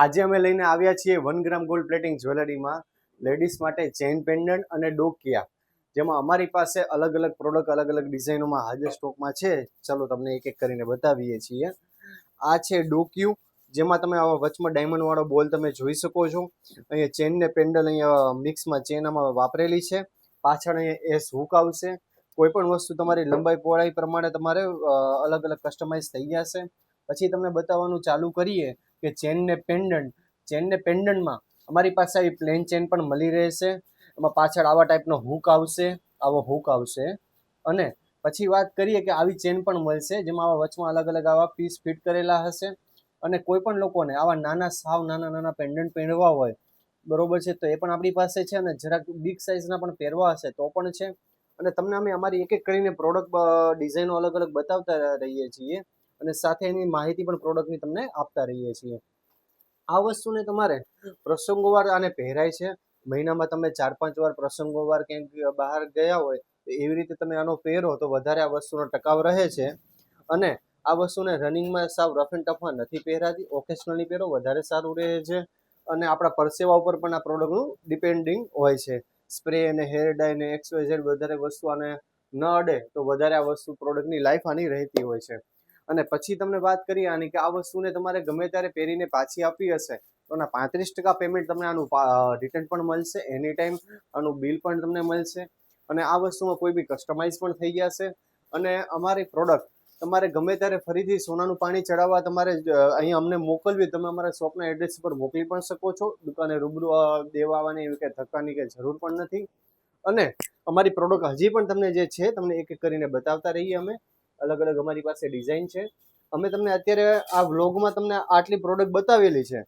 આજે અમે લઈને આવ્યા છીએ વન ગ્રામ ગોલ્ડ પ્લેટિંગ જ્વેલરીમાં લેડીઝ માટે ચેઇન પેન્ડન્ટ અને ડોકિયા, જેમાં અમારી પાસે અલગ અલગ પ્રોડક્ટ, અલગ અલગ ડિઝાઇનોમાં હાજર સ્ટોકમાં છે. ચલો તમને એક એક કરીને બતાવીએ છીએ. આ છે ડોક્યુ, જેમાં તમે આવા વચમાં ડાયમંડ વાળો બોલ તમે જોઈ શકો છો. અહીંયા ચેન ને પેન્ડલ અહીંયા મિક્સમાં ચેન આમાં વાપરેલી છે. પાછળ અહીંયા એસ હુક આવશે. કોઈ પણ વસ્તુ તમારી લંબાઈ પહોળાઈ પ્રમાણે તમારે અલગ અલગ કસ્ટમાઇઝ થઈ જશે. પછી તમને બતાવવાનું ચાલુ કરીએ. કે ચેનને પેન્ડન્ટ ચેનને પેન્ડન્ટમાં અમારી પાસે આવી પ્લેન ચેન પણ મળી રહેશે. એમાં પાછળ આવા ટાઈપનો હુક આવશે, આવો હુક આવશે. અને પછી વાત કરીએ કે આવી ચેન પણ મળશે, જેમાં આવા વચમાં અલગ અલગ આવા પીસ ફિટ કરેલા હશે. અને કોઈ પણ લોકોને આવા નાના સાવ નાના નાના પેન્ડન્ટ પહેરવા હોય, બરોબર છે, તો એ પણ આપણી પાસે છે અને જરાક બિગ સાઇઝના પણ પહેરવા હશે તો પણ છે. અને તમને અમે અમારી એક એક કરીને પ્રોડક્ટ ડિઝાઇનો અલગ અલગ બતાવતા રહીએ છીએ. અને સાથે એની માહિતી પણ પ્રોડક્ટની તમને આપતા રહીએ છીએ. આ વસ્તુને તમારે પ્રસંગોવાર આને પહેરાય છે. મહિનામાં તમે ચાર પાંચ વાર પ્રસંગોવાર ક્યાંક બહાર ગયા હોય તો એવી રીતે તમે આનો પહેરો તો વધારે આ વસ્તુનો ટકાવ રહે છે. અને આ વસ્તુને રનિંગમાં સાવ રફ એન્ડ ટફમાં નથી પહેરાતી. ઓકેશનલી પહેરો, વધારે સારું રહે છે. અને આપણા પરસેવા ઉપર પણ આ પ્રોડક્ટનું ડિપેન્ડિંગ હોય છે. સ્પ્રે અને હેર ડાય ને એક્સ વધારે વસ્તુ આને ન અડે તો વધારે આ વસ્તુ પ્રોડક્ટની લાઈફ આની રહેતી હોય છે. અને પછી તમને વાત કરીએ આની કે આ વસ્તુને તમારે ગમે ત્યારે પહેરીને પાછી આપવી હશે, તો આના પાંત્રીસ ટકા પેમેન્ટ તમને આનું રિટર્ન પણ મળશે એની ટાઈમ આનું બિલ પણ તમને મળશે. અને આ વસ્તુમાં કોઈ બી કસ્ટમાઇઝ પણ થઈ જશે અને અમારી પ્રોડક્ટ તમારે ગમે ત્યારે ફરીથી સોનાનું પાણી ચડાવવા તમારે અહીં અમને મોકલવી, તમે અમારા શોપના એડ્રેસ પર મોકલી પણ શકો છો. દુકાને રૂબરૂ દેવા આવવાની એવી કંઈ ધક્કાની કંઈ જરૂર પણ નથી. અને અમારી પ્રોડક્ટ હજી પણ તમને જે છે, તમને એક એક કરીને બતાવતા રહીએ અમે. અલગ અલગ અમારી પાસે ડિઝાઇન છે. અમે તમને અત્યારે આ વ્લોગમાં તમને આટલી પ્રોડક્ટ બતાવેલી છે.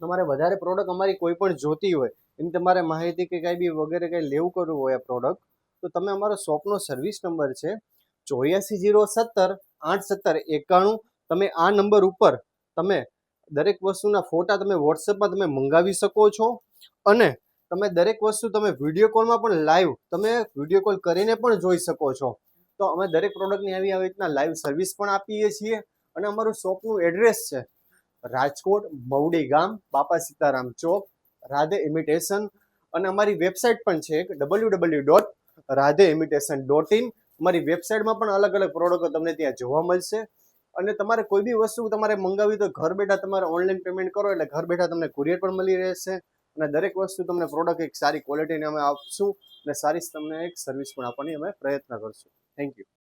તમારે વધારે પ્રોડક્ટ અમારી કોઈ પણ જોતી હોય એની તમારે માહિતી કે કાંઈ બી વગેરે કંઈ લેવું કરવું હોય આ પ્રોડક્ટ તો તમે અમારો શોપનો સર્વિસ નંબર છે ચોર્યાસી જીરો સત્તર આઠ સત્તર એકાણું. તમે આ નંબર ઉપર તમે દરેક વસ્તુના ફોટા તમે વોટ્સએપમાં તમે મંગાવી શકો છો. અને તમે દરેક વસ્તુ તમે વીડિયો કોલમાં પણ લાઈવ તમે વીડિયો કોલ કરીને પણ જોઈ શકો છો. તો અમે દરેક પ્રોડક્ટની આવી આવી રીતના લાઈવ સર્વિસ પણ આપીએ છીએ અને અમારું શોપનું એડ્રેસ છે રાજકોટ મવડી ગામ, બાપા સીતારામ ચોક, રાધે ઇમિટેશન અને અમારી વેબસાઇટ પણ છે W W dot Radhe imitation dot in અમારી વેબસાઇટમાં પણ અલગ અલગ પ્રોડક્ટો તમને ત્યાં જોવા મળશે અને તમારે કોઈ બી વસ્તુ તમારે મંગાવી તો ઘર બેઠા તમારે ઓનલાઈન પેમેન્ટ કરો એટલે ઘર બેઠા તમને કુરિયર પણ મળી રહેશે અને દરેક વસ્તુ તમને પ્રોડક્ટ એક સારી ક્વોલિટીની અમે આપશું અને સારી તમને એક સર્વિસ પણ આપવાની અમે પ્રયત્ન કરશું. Thank you.